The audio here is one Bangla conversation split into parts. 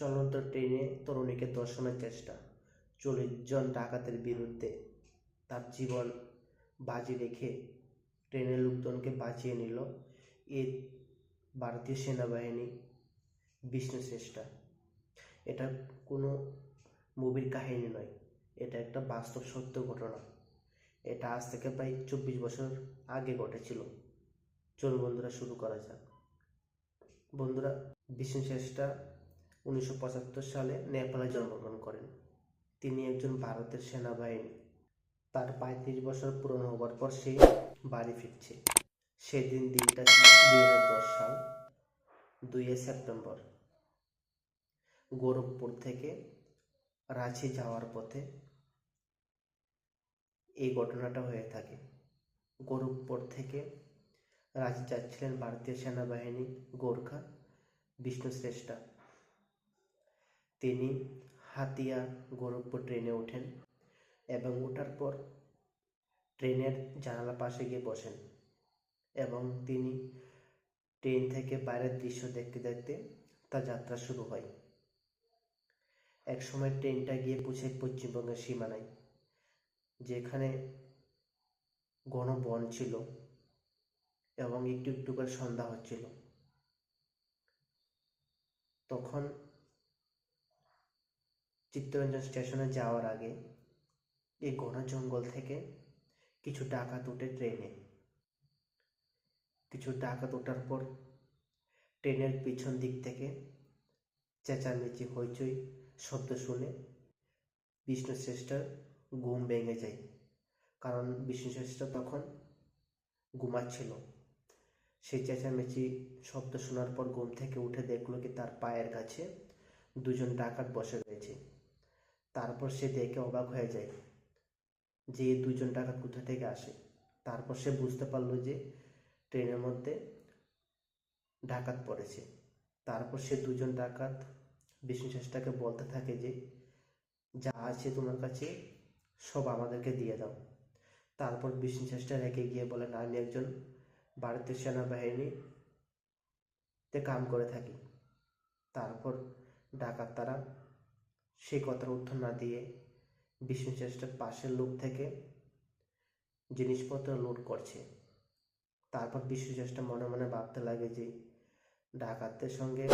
চলন্ত ট্রেনে তরুণীকে ধর্ষণের চেষ্টা। চল্লিশ জন ডাকাতের বিরুদ্ধে তার জীবন বাজি রেখে ট্রেনের লোকজনকে বাঁচিয়ে নিল এই ভারতীয় সেনাবাহিনী বিষ্ণু চেষ্টা এটা কোনো মুভির কাহিনী নয়, এটা একটা বাস্তব সত্য ঘটনা। এটা আজ থেকে প্রায় চব্বিশ বছর আগে ঘটেছিল। চলুন বন্ধুরা শুরু করা যাক। বন্ধুরা, বিষ্ণু চেষ্টা উনিশশো পঁচাত্তর সালে নেপালে জন্মগ্রহণ করেন। তিনি একজন ভারতের সেনাবাহিনী। তার পঁয়ত্রিশ বছর পূরণ হবার পর সে বাড়ি ফিরছে। সেদিন দিনটা দুই সাল, দুইয়ে সেপ্টেম্বর। গোরখপুর থেকে রাঁচি যাওয়ার পথে এই ঘটনাটা হয়ে থাকে। গোরখপুর থেকে রাঁচি যাচ্ছিলেন ভারতীয় সেনাবাহিনী গোর্খা বিষ্ণু শ্রেষ্ঠা তিনি হাতিয়া গোরখপুর ট্রেনে ওঠেন এবং ওঠার পর ট্রেনের জানালা পাশে গিয়ে বসেন এবং তিনি ট্রেন থেকে বাইরের দৃশ্য দেখতে দেখতে তার যাত্রা শুরু হয়। এক সময় ট্রেনটা গিয়ে পৌঁছে পশ্চিমবঙ্গের সীমানায়, যেখানে ঘন বন ছিল এবং একটু একটু করে সন্ধ্যা হচ্ছিল। তখন চিত্তরঞ্জন স্টেশনে যাওয়ার আগে এই ঘন জঙ্গল থেকে কিছু ডাকাত উঠে ট্রেনে। কিছু ডাকাত ওঠার পর ট্রেনের পিছন দিক থেকে চেঁচামেচি হইচই শব্দ শুনে বিষ্ণু শ্রেষ্ঠার ঘুম ভেঙে যায়। কারণ বিষ্ণু শ্রেষ্ঠ তখন ঘুমাচ্ছিল। সেই চেঁচামেচি শব্দ শোনার পর ঘুম থেকে উঠে দেখল কি তার পায়ের কাছে দুজন ডাকাত বসে রয়েছে। তারপর সে দেখে অবাক হয়ে যায় যে দুজন ডাকাত কোথা থেকে আসে। তারপর সে বুঝতে পারল যে ট্রেনের মধ্যে ডাকাত পড়েছে। তারপর সে দুজন ডাকাত বিষ্ণু চেষ্টাকে বলতে থাকে যে, যা আছে তোমার কাছে, সব আমাদেরকে দিয়ে দাও। তারপর বিষ্ণু চেষ্টা রেখে গিয়ে বলেন আমি একজন ভারতীয় সেনাবাহিনীতে কাম করে থাকি। তারপর ডাকাত তারা সেই কথার উত্তর না দিয়ে বিষ্ণু চেষ্টার পাশের লোক থেকে জিনিসপত্র লুট করছে। তারপর বিষ্ণু চেষ্টা মনে মনে ভাবতে লাগে যে ডাকাতদের সঙ্গে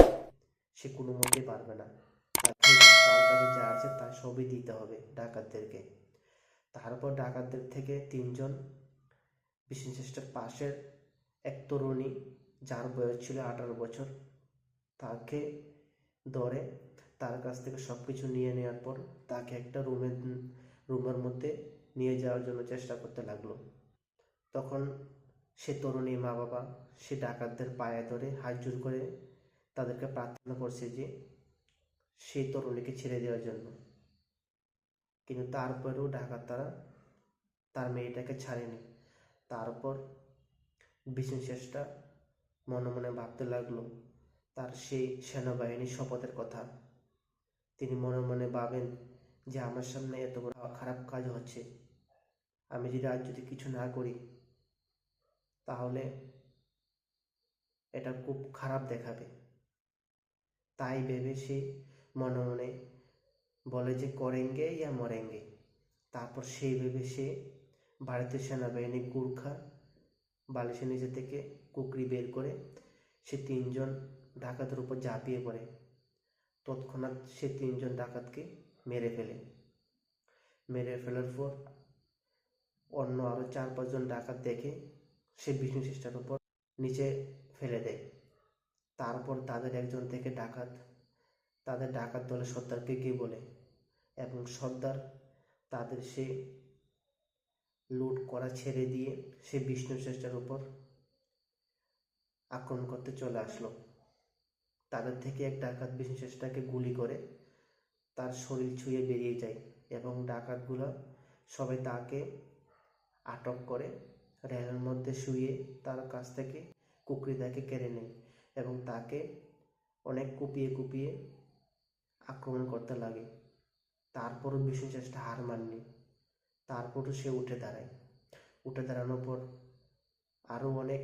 সে কোনো মতেই পারবে না। তার কাছে যা আছে তা সবই দিতে হবে ডাকাতদেরকে। তারপর ডাকাতদের থেকে তিনজন বিষ্ণু চেষ্টার পাশের এক তরুণী, যার বয়স ছিল আঠারো বছর, তাকে ধরে তার কাছ থেকে সব কিছু নিয়ে নেওয়ার পর তাকে একটা রুমের রুমের মধ্যে নিয়ে যাওয়ার জন্য চেষ্টা করতে লাগল। তখন সে তরুণী মা বাবা সে ডাকাতদের পায়ে ধরে হাত জোর করে তাদেরকে প্রার্থনা করছে যে সেই তরুণীকে ছেড়ে দেওয়ার জন্য। কিন্তু তারপরেও ডাকাত তারা তার মেয়েটাকে ছাড়েনি। তারপর বিষ্ণু চেষ্টা মনে মনে ভাবতে লাগল, তার সেই সেনাবাহিনীর শপথের কথা। তিনি মনে মনে ভাবেন যে আমার সামনে এত বড় খারাপ কাজ হচ্ছে। আমি যদি আজ যদি কিছু না করি, তাহলে এটা খুব খারাপ দেখাবে। তাই ভেবে সে মনে মনে বলে যে করেঙ্গে ইয়া মরেঙ্গে। তারপর সেই ভেবে সে ভারতীয় সেনাবাহিনী গুর্খা বালিশের নিচে থেকে কুকরি বের করে সে তিনজন ডাকাতের উপর ঝাঁপিয়ে পড়ে। তৎক্ষণাৎ সে তিনজন ডাকাতকে মেরে ফেলে। মেরে ফেলার পর অন্য আরও চার পাঁচজন ডাকাত দেখে সে বিষ্ণু চেষ্টার উপর নিচে ফেলে দেয়। তারপর তাদের একজন থেকে ডাকাত, তাদের ডাকাত দলের সর্দারকে গিয়ে বলে এবং সর্দার তাদের সে লুট করা ছেড়ে দিয়ে সে বিষ্ণু চেষ্টার উপর আক্রমণ করতে চলে আসলো। তাদের থেকে এক ডাকাত বিষ্ণু চেষ্টাকে গুলি করে তার শরীর ছুঁয়ে বেরিয়ে যায় এবং ডাকাতগুলো সবাই তাকে আটক করে রেলের মধ্যে শুয়ে তার কাছ থেকে কুকরিদাকে কেড়ে নেয় এবং তাকে অনেক কুপিয়ে কুপিয়ে আক্রমণ করতে লাগে। তারপরও বিষ্ণু চেষ্টা হার মাননি। তারপরও সে উঠে দাঁড়ায়। উঠে দাঁড়ানোর পর আরও অনেক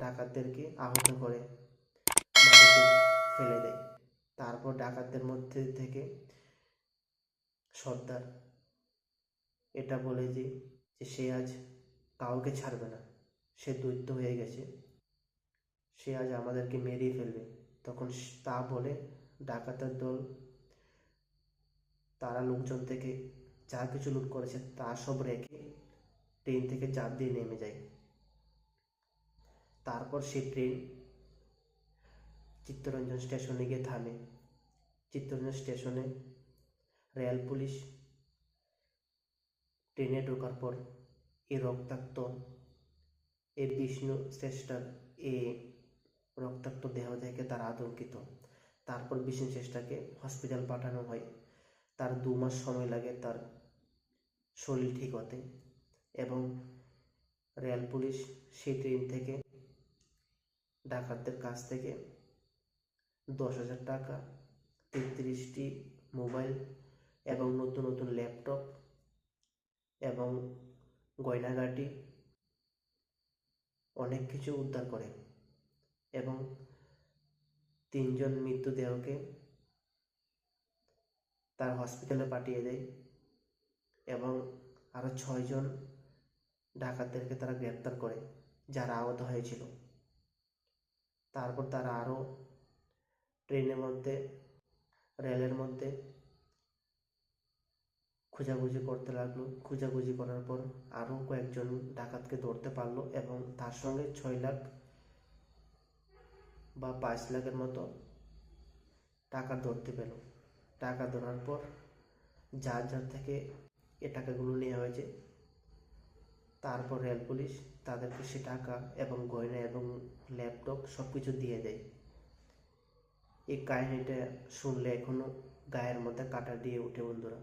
ডাকাতদেরকে আহত করে। ফেলে দেয়। তারপর ডাকাতদের মধ্যে থেকে সর্দার এটা বলে যে যে সে আজ কাউকে ছাড়বে না। সে দৈত্য হয়ে গেছে। সে আজ আমাদেরকে মেরেই ফেলবে। তখন তা বলে ডাকাতের দল, তারা লোকজন থেকে যা কিছু লুট করেছে তা সব রেখে ট্রেন থেকে চাপ দিয়ে নেমে যায়। তারপর সে ট্রেন চিত্তরঞ্জন স্টেশনে গিয়ে থামে। চিত্তরঞ্জন স্টেশনে রেল পুলিশ, ট্রেনে ঢোকার পর এই রক্তাক্ত, এই বিষ্ণু শ্রেষ্ঠার এ রক্তাক্ত দেহ দেখে তারা আতঙ্কিত। তারপর বিষ্ণু শ্রেষ্ঠাকে হসপিটাল পাঠানো হয়। তার দু মাস সময় লাগে তার শরীর ঠিক হতে এবং রেল পুলিশ সেই ট্রেন থেকে ডাকাতদের কাছ থেকে দশ হাজার টাকা, তেত্রিশটি মোবাইল এবং নতুন নতুন ল্যাপটপ এবং গয়নাগাটি অনেক কিছু উদ্ধার করে এবং তিনজন মৃতদেহকে তার হসপিটালে পাঠিয়ে দেয় এবং আরও ছয়জন ডাকাতদেরকে তারা গ্রেপ্তার করে যারা আহত হয়েছিল। তারপর তারা আরও ট্রেনের মধ্যে, রেলের মধ্যে খোঁজাখুঁজি করতে লাগল। খোঁজাখুঁজি করার পর আরও কয়েকজন ডাকাতকে ধরতে পারল এবং তার সঙ্গে ছয় লাখ বা পাঁচ লাখের মতো টাকা ধরতে পেল। টাকা ধরার পর যার যার থেকে এ টাকাগুলো নেওয়া হয়েছে, তারপর রেল পুলিশ তাদেরকে সে টাকা এবং গয়না এবং ল্যাপটপ সব কিছু দিয়ে দেয়। এই কাহিনীটা শুনলে এখনও গায়ের মধ্যে কাটা দিয়ে ওঠে বন্ধুরা।